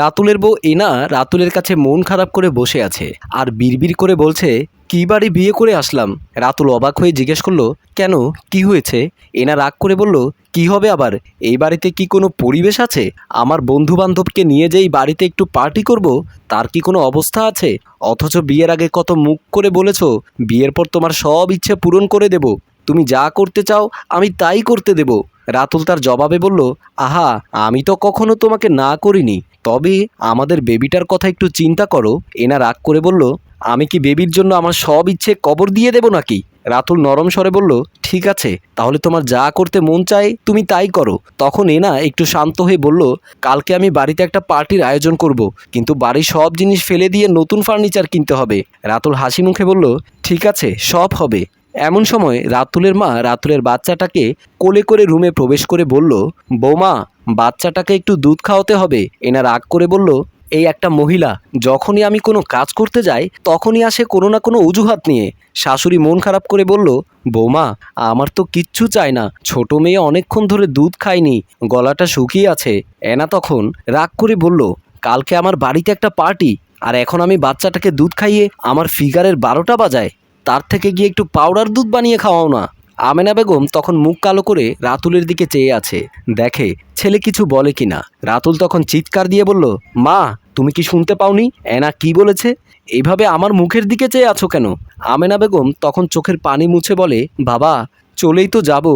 রাতুলের বউ এনা রাতুলের কাছে মন খারাপ করে বসে আছে আর বিড়বিড় করে বলছে, কি বাড়ি বিয়ে করে আসলাম? রাতুল অবাক হয়ে জিজ্ঞেস করল, কেন? কি হয়েছে? এনা রাগ করে বলল, কি হবে আবার? এই বাড়িতে কি কোনো পরিবেশ আছে? আমার বন্ধু বান্ধবকে নিয়ে যেই বাড়িতে একটু পার্টি করব, তার কি কোনো অবস্থা আছে? অথচ বিয়ের আগে কত মুখ করে বলেছ, বিয়ের পর তোমার সব ইচ্ছে পূরণ করে দেব। তুমি যা করতে চাও, আমি তাই করতে দেব। রাতুল তার জবাবে বলল, আহা, আমি তো কখনো তোমাকে না করিনি। তবে আমাদের বেবিটার কথা একটু চিন্তা করো। এনা রাগ করে বলল, আমি কি বেবির জন্য আমার সব ইচ্ছে কবর দিয়ে দেব নাকি? রাতুল নরম স্বরে বলল, ঠিক আছে, তাহলে তোমার যা করতে মন চায় তুমি তাই করো। তখন এনা একটু শান্ত হয়ে বলল, কালকে আমি বাড়িতে একটা পার্টির আয়োজন করব, কিন্তু বাড়ির সব জিনিস ফেলে দিয়ে নতুন ফার্নিচার কিনতে হবে। রাতুল হাসি মুখে বলল, ঠিক আছে, সব হবে। এমন সময় রাতুলের মা রাতুলের বাচ্চাটাকে কোলে করে রুমে প্রবেশ করে বলল, বৌমা, বাচ্চাটাকে একটু দুধ খাওয়াতে হবে। এনা রাগ করে বলল, এই একটা মহিলা, যখনই আমি কোনো কাজ করতে যাই, তখনই আসে কোনো না কোনো অজুহাত নিয়ে। শাশুড়ি মন খারাপ করে বলল, বৌমা, আমার তো কিচ্ছু চাই না। ছোট মেয়ে অনেকক্ষণ ধরে দুধ খায়নি, গলাটা শুকিয়ে আছে। এনা তখন রাগ করে বলল, কালকে আমার বাড়িতে একটা পার্টি, আর এখন আমি বাচ্চাটাকে দুধ খাইয়ে আমার ফিগারের বারোটা বাজায়। তার থেকে গিয়ে একটু পাউডার দুধ বানিয়ে খাওয়াও না। আমেনা বেগম তখন মুখ কালো করে রাতুলের দিকে চেয়ে আছে। দেখে ছেলে কিছু বলে কি না রাতুল তখন চিৎকার দিয়ে বলল, মা, তুমি কি শুনতে পাওনি? এনা কি বলেছে? এভাবে আমার মুখের দিকে চেয়ে আছো কেন? আমেনা বেগম তখন চোখের পানি মুছে বলে, বাবা চলেই তো যাব।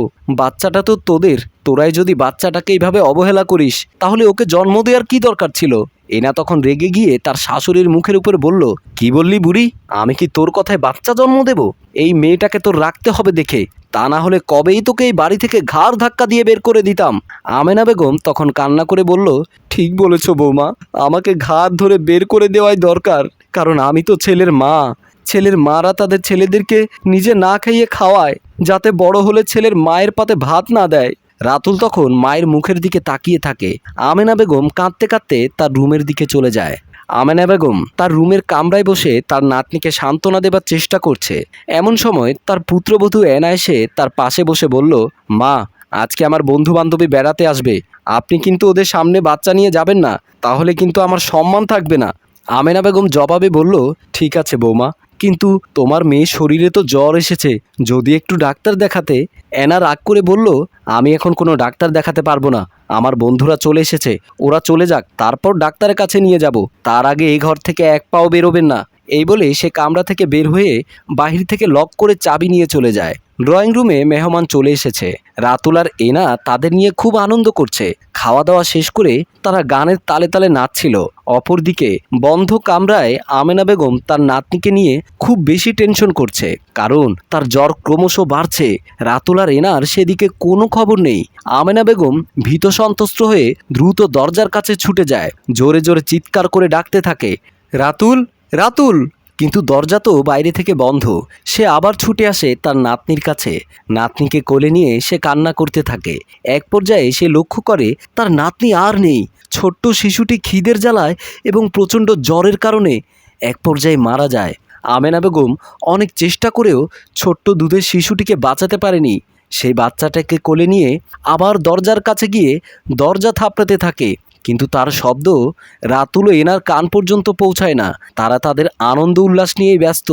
বাচ্চাটা তো তোদের। তোরাই যদি বাচ্চাটাকে এইভাবে অবহেলা করিস, তাহলে ওকে জন্ম দেওয়ার কি দরকার ছিল? এনা তখন রেগে গিয়ে তার শাশুড়ির মুখের উপর বলল, কি বললি বুড়ি? আমি কি তোর কথায় বাচ্চা জন্ম দেব? এই মেয়েটাকে তোর রাখতে হবে দেখে। তা না হলে কবেই তোকে এই বাড়ি থেকে ঘাড় ধাক্কা দিয়ে বের করে দিতাম। আমেনা বেগম তখন কান্না করে বলল, ঠিক বলেছ বৌমা, আমাকে ঘাড় ধরে বের করে দেওয়াই দরকার, কারণ আমি তো ছেলের মা। ছেলের মারা তাদের ছেলেদেরকে নিজে না খাইয়ে খাওয়ায়, যাতে বড় হলে ছেলের মায়ের পাতে ভাত না দেয়। রাতুল তখন মায়ের মুখের দিকে তাকিয়ে থাকে। আমেনা বেগম কাঁদতে কাঁদতে তার রুমের দিকে চলে যায়। আমেনা বেগম তার রুমের কামরায় বসে তার নাতনিকে সান্ত্বনা দেবার চেষ্টা করছে। এমন সময় তার পুত্রবধূ এনা এসে তার পাশে বসে বলল, মা, আজকে আমার বন্ধু বান্ধবী বেড়াতে আসবে। আপনি কিন্তু ওদের সামনে বাচ্চা নিয়ে যাবেন না, তাহলে কিন্তু আমার সম্মান থাকবে না। আমেনা বেগম জবাবে বলল, ঠিক আছে বৌমা কিন্তু তোমার মেয়ে শরীরে তো জ্বর এসেছে। যদি একটু ডাক্তার দেখাতে অ্যানা রাগ করে বলল, আমি এখন কোনো ডাক্তার দেখাতে পারব না। আমার বন্ধুরা চলে এসেছে। ওরা চলে যাক, তারপর ডাক্তারের কাছে নিয়ে যাব। তার আগে এই ঘর থেকে এক পাও বেরোবেন না। এই বলে সে কামরা থেকে বের হয়ে বাহির থেকে লক করে চাবি নিয়ে চলে যায়। ড্রয়িং রুমে মেহমান চলে এসেছে। রাতুল আর এনা তাদের নিয়ে খুব আনন্দ করছে। খাওয়া দাওয়া শেষ করে তারা গানের তালে তালে নাচছিল। অপরদিকে বন্ধ কামরায় আমেনা বেগম তার নাতনিকে নিয়ে খুব বেশি টেনশন করছে। কারণ তার জ্বর ক্রমশ বাড়ছে। রাতুল আর এনার সেদিকে কোনো খবর নেই। আমেনা বেগম ভীত সন্ত্রস্ত হয়ে দ্রুত দরজার কাছে ছুটে যায়। জোরে জোরে চিৎকার করে ডাকতে থাকে। রাতুল রাতুল, কিন্তু দরজা তো বাইরে থেকে বন্ধ। সে আবার ছুটে আসে তার নাতনির কাছে। নাতনিকে কোলে নিয়ে সে কান্না করতে থাকে। এক পর্যায়ে সে লক্ষ্য করে, তার নাতনি আর নেই। ছোট্ট শিশুটি খিদের জ্বালায় এবং প্রচণ্ড জ্বরের কারণে এক পর্যায়ে মারা যায়। আমেনা বেগম অনেক চেষ্টা করেও ছোট্ট দুধের শিশুটিকে বাঁচাতে পারেনি। সেই বাচ্চাটাকে কোলে নিয়ে আবার দরজার কাছে গিয়ে দরজা থাপড়াতে থাকে। কিন্তু তার শব্দ রাতুল এনার কান পর্যন্ত পৌঁছায় না। তারা তাদের আনন্দ উল্লাস নিয়েই ব্যস্ত।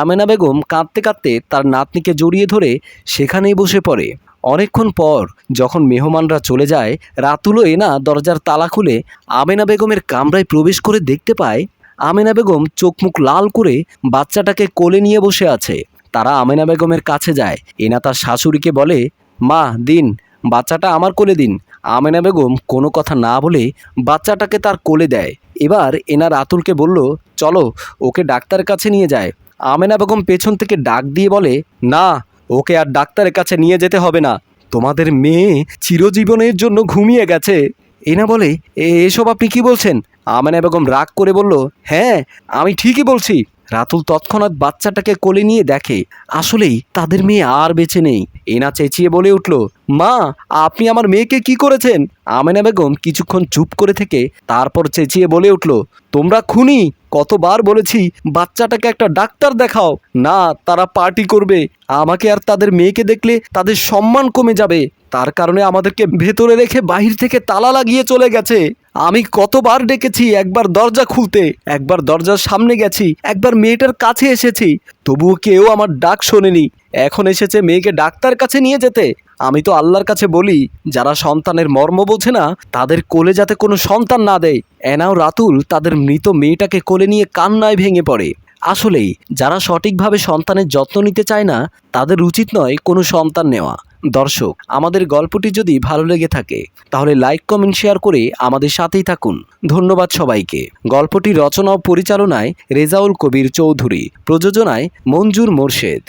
আমেনা বেগম কাঁদতে কাঁদতে তার নাতনিকে জড়িয়ে ধরে সেখানেই বসে পড়ে। অনেকক্ষণ পর যখন মেহমানরা চলে যায় রাতুল এনা দরজার তালা খুলে আমেনা বেগমের কামরায় প্রবেশ করে দেখতে পায়, আমেনা বেগম চোখ মুখ লাল করে বাচ্চাটাকে কোলে নিয়ে বসে আছে। তারা আমেনা বেগমের কাছে যায়। এনা তার শাশুড়িকে বলে, মা, দিন বাচ্চাটা আমার কোলে দিন। আমেনা বেগম কোনো কথা না বলে বাচ্চাটাকে তার কোলে দেয়। এবার এনা রাতুলকে বলল, চলো, ওকে ডাক্তারের কাছে নিয়ে যায়। আমেনা বেগম পেছন থেকে ডাক দিয়ে বলে, না, ওকে আর ডাক্তারের কাছে নিয়ে যেতে হবে না। তোমাদের মেয়ে চিরজীবনের জন্য ঘুমিয়ে গেছে। এনা বলে, "এ- এসব আপনি কি বলছেন? আমেনা বেগম রাগ করে বলল হ্যাঁ আমি ঠিকই বলছি। রাতুল তৎক্ষণাৎ বাচ্চাটাকে কোলে নিয়ে দেখে, আসলেই তাদের মেয়ে আর বেঁচে নেই। এনা চেঁচিয়ে বলে উঠল মা, আপনি আমার মেয়েকে কি করেছেন? আমেনা বেগম কিছুক্ষণ চুপ করে থেকে তারপর চেঁচিয়ে বলে উঠল, তোমরা খুনি, কতবার বলেছি বাচ্চাটাকে একটা ডাক্তার দেখাও। না, তারা পার্টি করবে। আমাকে আর তাদের মেয়েকে দেখলে তাদের সম্মান কমে যাবে। তার কারণে আমাদেরকে ভেতরে রেখে বাহির থেকে তালা লাগিয়ে চলে গেছে। আমি কতবার ডেকেছি একবার দরজা খুলতে, একবার দরজার সামনে গেছি, একবার মেয়েটার কাছে এসেছি। তবুও কেউ আমার ডাক শোনেনি। এখন এসেছে মেয়েকে ডাক্তার কাছে নিয়ে যেতে। আমি তো আল্লাহর কাছে বলি, যারা সন্তানের মর্ম বোঝে না, তাদের কোলে যাতে কোনো সন্তান না দেয়। এনাও রাতুল, তাদের মৃত মেয়েটাকে কোলে নিয়ে কান্নায় ভেঙে পড়ে। আসলেই, যারা সঠিকভাবে সন্তানের যত্ন নিতে চায় না, তাদের উচিত নয় কোনো সন্তান নেওয়া। দর্শক, আমাদের গল্পটি যদি ভালো লেগে থাকে, তাহলে লাইক, কমেন্ট, শেয়ার করে আমাদের সাথেই থাকুন। ধন্যবাদ সবাইকে। গল্পটি রচনা ও পরিচালনায় রেজাউল কবির চৌধুরী, প্রযোজনায় মঞ্জুর মোর্শেদ।